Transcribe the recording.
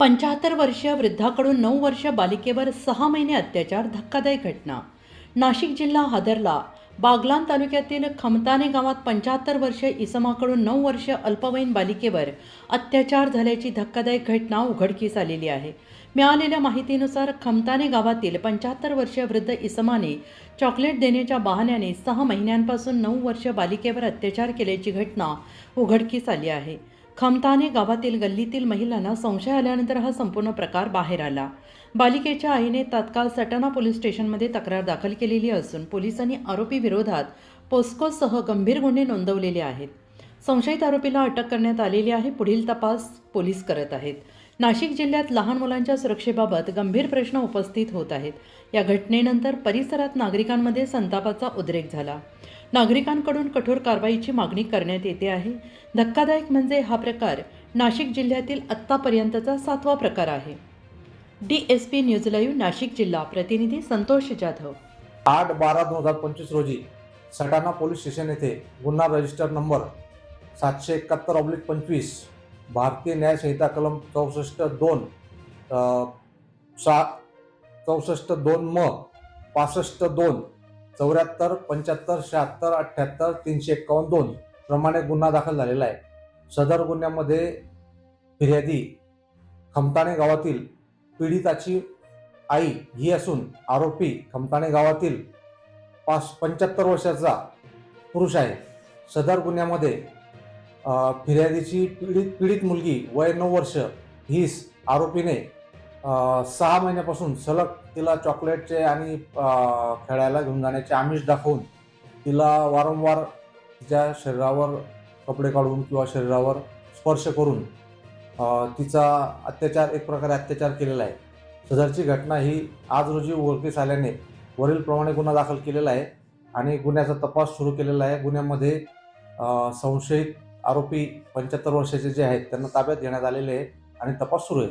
पंच्याहत्तर वर्षीय वृद्धाकडून नऊ वर्ष बालिकेवर सहा महिने अत्याचार धक्कादायक घटना. नाशिक जिल्हा हादरला. बागलान तालुक्यातील खमताने गावात पंच्याहत्तर वर्षीय इसमाकडून नऊ वर्ष अल्पवयीन बालिकेवर अत्याचार झाल्याची धक्कादायक घटना उघडकीस आलेली आहे. मिळालेल्या माहितीनुसार खमताने गावातील पंच्याहत्तर वर्षीय वृद्ध इसमाने चॉकलेट देण्याच्या बहाण्याने सहा महिन्यांपासून नऊ वर्ष बालिकेवर अत्याचार केल्याची घटना उघडकीस आली आहे. खमताने गावातील गल्लीतील महिलांना संशय आल्यानंतर हा संपूर्ण प्रकार बाहेर आला. बालिकेच्या आईने तात्काळ सटाणा पोलीस स्टेशनमध्ये तक्रार दाखल केलेली असून पोलिसांनी आरोपी विरोधात पोस्कोसह गंभीर गुन्हे नोंदवलेले आहेत. संशयित आरोपीला अटक करण्यात आलेली आहे पुढील तपास पोलीस करत आहेत. नाशिक जिल्ह्यात लहान मुलांच्या सुरक्षेबाबत गंभीर प्रश्न उपस्थित होत आहेत. या घटनेनंतर परिसरात नागरिकांमध्ये संतापाचा उद्रेक झाला. नागरिकांकडून कठोर कारवाईची मागणी करण्यात येते आहे. धक्कादायक म्हणजे हा प्रकार नाशिक जिल्ह्यातील आत्तापर्यंतचा सातवा प्रकार आहे. D S P news live Nashik जिल्हा प्रतिनिधी संतोष जाधव. आठ बारा दोन हजार पंचवीस रोजी सटाणा पोलीस स्टेशन येथे गुन्हा रजिस्टर नंबर सातशे एकाहत्तर ऑब्लिक पंचवीस भारतीय न्यायसंहिता कलम चौसष्ट दोन सात सा चौसष्ट दोन म पासष्ट दोन चौऱ्याहत्तर पंच्याहत्तर शहात्तर अठ्ठ्याहत्तर तीनशे एक्कावन्न दोन प्रमाणे गुन्हा दाखल झालेला आहे. सदर गुन्ह्यामध्ये फिर्यादी खमताणे गावातील पीडिताची आई ही असून आरोपी खमताणे गावातील पाच पंच्याहत्तर वर्षाचा पुरुष आहे. सदर गुन्ह्यामध्ये फिर्यादीची पीडित पीडित मुलगी वय नऊ वर्ष ही आरोपीने सहा महिन्यापासून सलग तिला चॉकलेटचे आणि खेळायला घेऊन जाण्याचे आमिष दाखवून तिला वारंवार तिच्या शरीरावर कपडे काढून किंवा शरीरावर स्पर्श करून तिचा अत्याचार एक प्रकारे अत्याचार केलेला आहे. सदरची घटना ही आज रोजी उघडकीस आल्याने वरीलप्रमाणे गुन्हा दाखल केलेला आहे आणि गुन्ह्याचा तपास सुरू केलेला आहे. गुन्ह्यामध्ये संशयित आरोपी पंच्याहत्तर वर्षाचे जे आहेत त्यांना ताब्यात घेण्यात आलेले आहे आणि तपास सुरू आहे.